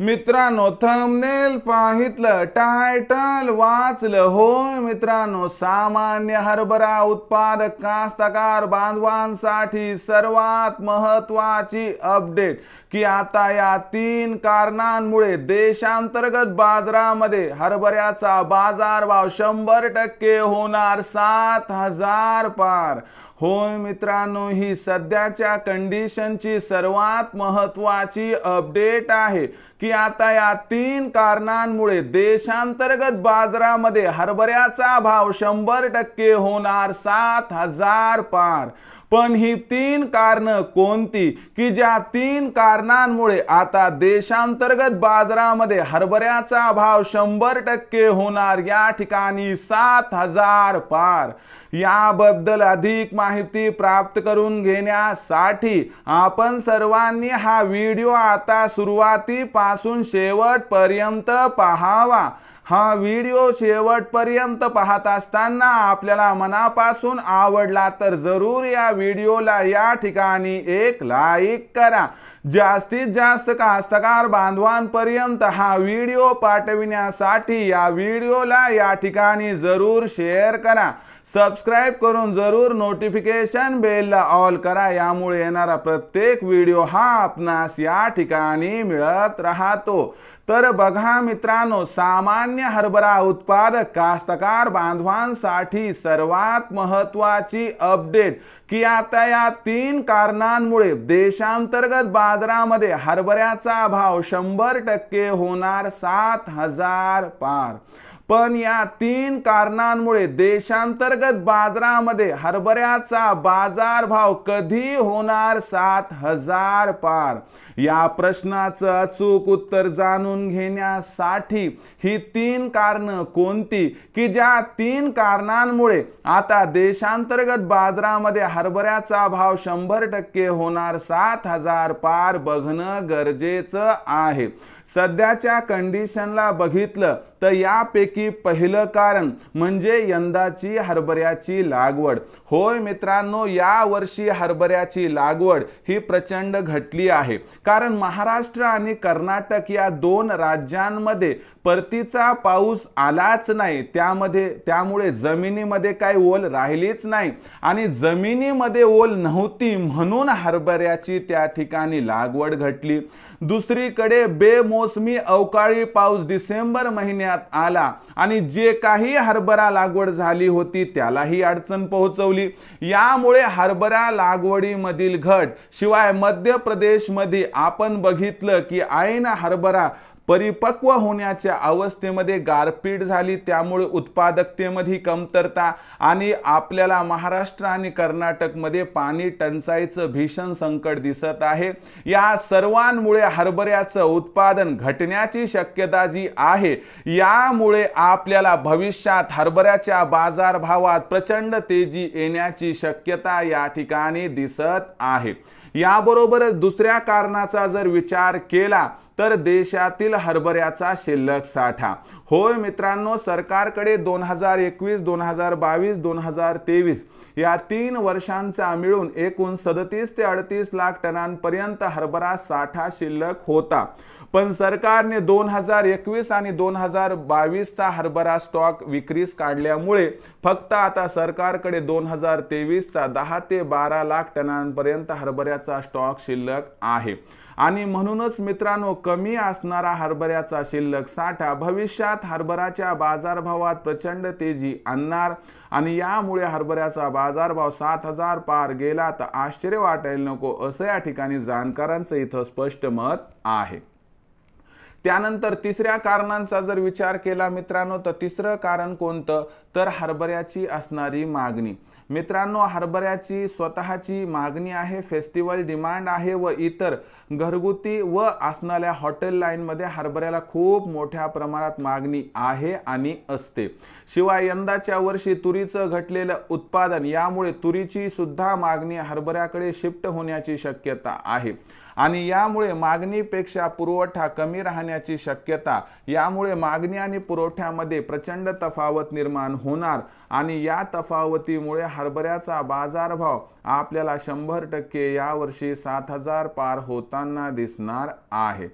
मित्रांनो thumbnail पाहितलं title वाचलं. होय मित्रांनो सामान्य हरभरा उत्पादक कास्तकार बांधवांसाठी सर्वात महत्वाची अपडेट की आता या तीन कारणांमुळे देशांतर्गत बाजारामध्ये हरभऱ्याचा बाजारभाव शंभर टक्के होणार सात हजार पार. होय मित्रांनो ही सध्याच्या कंडिशनची सर्वात महत्वाची अपडेट आहे. की आता या तीन कारणांमुळे देशांतर्गत बाजारामध्ये हरभऱ्याचा भाव शंभर टक्के होणार सात हजार पार. पण ही तीन कारणं कोणती? की ज्या तीन कारणांमुळे आता देशांतर्गत बाजारामध्ये हरभऱ्याचा भाव शंभर टक्के होणार या ठिकाणी सात हजार पार. याबद्दल अधिक माहिती प्राप्त करून घेण्यासाठी आपण सर्वांनी हा व्हिडिओ आता सुरुवातीपासून शेवटपर्यंत पाहावा. हा व्हिडिओ शेवटपर्यंत पाहत असताना आपल्याला मनापासून आवडला तर जरूर या व्हिडिओला या ठिकाणी एक लाईक करा. जास्तीत जास्त कास्तकार बांधवांपर्यंत हा व्हिडिओ पाठविण्यासाठी या व्हिडिओला या ठिकाणी जरूर शेअर करा. सबस्क्राईब करून जरूर नोटिफिकेशन बेलला ऑल करा. यामुळे येणारा प्रत्येक व्हिडिओ हा आपणास या ठिकाणी मिळत राहतो. तर बघा मित्रांनो सामान्य हरभरा उत्पादक कास्तकार बांधवांसाठी सर्वात महत्वाची अपडेट की आता या तीन कारणांमुळे देशांतर्गत बाजारामध्ये हरभऱ्याचा भाव शंभर टक्के होणार सात हजार पार. पण या तीन कारणांमुळे देशांतर्गत बाजारामध्ये हरभऱ्याचा बाजारभाव कधी होणार सात हजार पार? या प्रश्नाचं अचूक उत्तर जाणून घेण्यासाठी ही तीन कारणं कोणती? की ज्या तीन कारणांमुळे आता देशांतर्गत बाजारामध्ये हरभऱ्याचा भाव शंभर टक्के होणार सात हजार पार बघणं गरजेचं आहे. सध्याच्या कंडिशनला बघितलं तर यापैकी पहिलं कारण म्हणजे यंदाची हरभऱ्याची लागवड. होय मित्रांनो या वर्षी हरभऱ्याची लागवड ही प्रचंड घटली आहे. कारण महाराष्ट्र आणि कर्नाटक या दोन राज्यांमध्ये परतीचा पाऊस आलाच नाही. त्यामध्ये त्यामुळे जमिनीमध्ये काही ओल राहिलीच नाही. आणि जमिनीमध्ये ओल नव्हती म्हणून हरभऱ्याची त्या ठिकाणी लागवड घटली. दुसरीकडे बेमोसमी अवकाळी पाऊस डिसेंबर महिन्यात आला आणि जे काही हरभरा लागवड झाली होती त्यालाही अडचण पोहोचवली. यामुळे हरभरा लागवडीमधील घट शिवाय मध्य प्रदेशमध्ये आपण बघितलं की ऐन हरभरा परिपक्व होण्याच्या अवस्थेमध्ये गारपीट झाली त्यामुळे उत्पादकतेमध्ये कमतरता आणि आपल्याला महाराष्ट्र आणि कर्नाटकमध्ये पाणी टंचाईचं भीषण संकट दिसत आहे. या सर्वांमुळे हरभऱ्याचं उत्पादन घटण्याची शक्यता जी आहे यामुळे आपल्याला भविष्यात हरभऱ्याच्या बाजारभावात प्रचंड तेजी येण्याची शक्यता या ठिकाणी दिसत आहे. याबरोबरच दुसऱ्या कारणाचा जर विचार केला तर देशातील हरभऱ्याचा शिल्लक साठा. होय मित्रांनो सरकारकडे दोन हजार एकवीस दोन हजार बावीस दोन हजार तेवीस या तीन वर्षांचा मिळून एकूण सदतीस ते अडतीस लाख टनांपर्यंत हरभरा साठा शिल्लक होता. पण सरकारने दोन हजार एकवीस आणि दोन हजार बावीसचा हरभरा स्टॉक विक्रीस काढल्यामुळे फक्त आता सरकारकडे दोन हजार तेवीसचा दहा ते बारा लाख टनांपर्यंत हरभऱ्याचा स्टॉक शिल्लक आहे. आणि म्हणूनच मित्रांनो कमी असणारा हरभऱ्याचा शिल्लक साठा भविष्यात हरभऱ्याच्या बाजारभावात प्रचंड तेजी आणणार आणि यामुळे हरभऱ्याचा बाजारभाव सात हजार पार गेला तर आश्चर्य वाटायला नको असं या ठिकाणी जाणकारांचं इथं स्पष्ट मत आहे. त्यानंतर तिसऱ्या कारणांचा जर विचार केला मित्रांनो तर तिसरं कारण कोणतं? तर हरभऱ्याची असणारी मागणी. मित्रांनो हरभऱ्याची स्वतःची मागणी आहे फेस्टिवल डिमांड आहे व इतर घरगुती व असणाऱ्या हॉटेल लाईनमध्ये हरभऱ्याला खूप मोठ्या प्रमाणात मागणी आहे आणि असते. शिवाय यंदाच्या वर्षी तुरीचं घटलेलं उत्पादन यामुळे तुरीची सुद्धा मागणी हरभऱ्याकडे शिफ्ट होण्याची शक्यता आहे. आणि यामुळे मागणीपेक्षा पुरवठा कमी राहण्याची शक्यता यामुळे मागणी आणि पुरवठ्यामध्ये प्रचंड तफावत निर्माण होणार आणि या तफावतीमुळे हरभऱ्याचा बाजारभाव आपल्याला शंभर टक्के यावर्षी सात हजार पार होताना दिसणार आहे.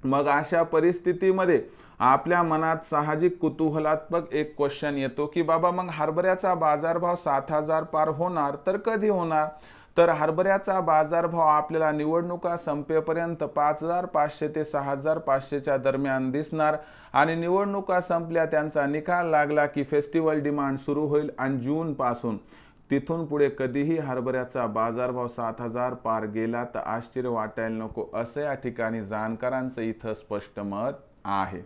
मग अशा परिस्थितीमध्ये आपल्या मनात साहजिक कुतूहलात्मक एक क्वेश्चन येतो की बाबा मग हरभऱ्याचा बाजारभाव सात हजार पार होणार तर कधी होणार? तर हरभऱ्याचा बाजारभाव आपल्याला निवडणुका संपेपर्यंत पाच हजार पाचशे ते सहा हजार पाचशेच्या दरम्यान दिसणार. आणि निवडणुका संपल्या त्यांचा निकाल लागला की फेस्टिवल डिमांड सुरू होईल आणि जूनपासून तिथून पुढे कधीही हरभऱ्याचा बाजारभाव सात हजार पार गेला तर आश्चर्य वाटायला नको असं या ठिकाणी जाणकारांचं इथं स्पष्ट मत आहे.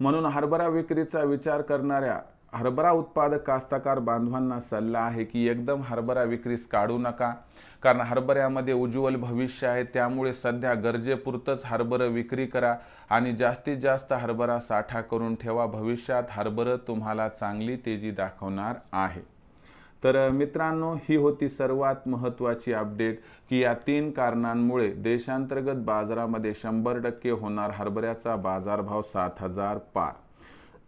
म्हणून हरभरा विक्रीचा विचार करणाऱ्या हरभरा उत्पादक कास्तकार बांधवांना सल्ला आहे की एकदम हरभरा विक्रीस काढू नका कारण हरभऱ्यामध्ये उज्ज्वल भविष्य आहे त्यामुळे सध्या गरजेपुरतंच हरभरं विक्री करा आणि जास्तीत जास्त हरभरा साठा करून ठेवा. भविष्यात हरभरं तुम्हाला चांगली तेजी दाखवणार आहे. तर मित्रांनो ही होती सर्वात महत्त्वाची अपडेट की या तीन कारणांमुळे देशांतर्गत बाजारामध्ये शंभर टक्के होणार हरभऱ्याचा बाजारभाव सात हजार पार.